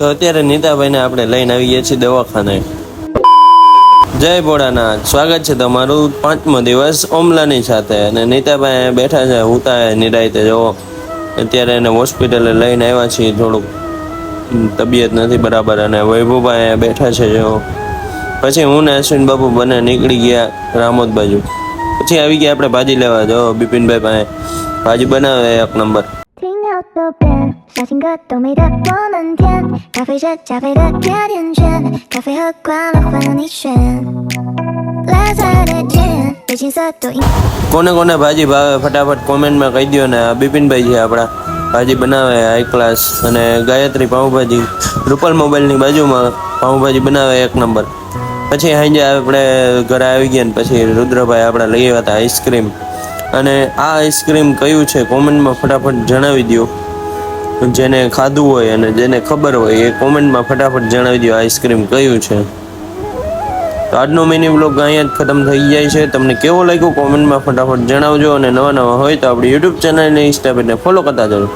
તો અત્યારે નીતાભાઈને આપણે લઈને આવી ગયા છીએ દવાખાને. જય ભોળાનાથ. સ્વાગત છે તમારું પાંચમો દિવસ ઓમલાની સાથે. અને નીતાભાઈ બેઠા છે હુતા નિરાયતે જવો. અત્યારે એને હોસ્પિટલે લઈને આવ્યા છીએ થોડુંક. તબિયત નથી બરાબર અને વૈભવભાઈ બેઠા છે જો. પછી હું ને અશ્વિન બાપુ બંને નીકળી ગયા રામોદ બાજુ. પછી આવી ગયા આપણે ભાજી લેવા. જો બિપિનભાઈ પાસે. ભાજી બનાવે એક number. 听鸟都变，小情歌都美得我们甜，咖啡是加菲的甜甜圈，咖啡和快乐换你选。Let's have it again，被青涩都应。 કોને કોને ભાજી ભાવે ફટાફટ કોમેન્ટમાં કહી દો ને આ બિપિનભાઈ છે આપણા ભાજી બનાવે હાઈ ક્લાસ અને ગાયત્રી પાઉંભાજી રૂપલ મોબાઈલની બાજુમાં પાઉંભાજી બનાવે એક નંબર પછી સાંજે આપણે ઘરે આવી ગયા ને પછી રુદ્રભાઈ આપણા લઈ આવ્યા હતા આઈસ્ક્રીમ અને આ આઈસ્ક્રીમ કયું છે કોમેન્ટમાં ફટાફટ જણાવી દો જેને ખાધું હોય અને જેને ખબર હોય એ કોમેન્ટમાં ફટાફટ જણાવી દો આઈસ્ક્રીમ કયું છે. તો આજનો મિની બ્લોગ અહીંયા જ ખતમ થઈ જાય છે. તમને કેવો લાગ્યો કોમેન્ટમાં ફટાફટ જણાવજો અને નવા નવા હોય તો આપણી યુટ્યુબ ચેનલને ઇન્સ્ટા પેજને ફોલો કરતા જાઓ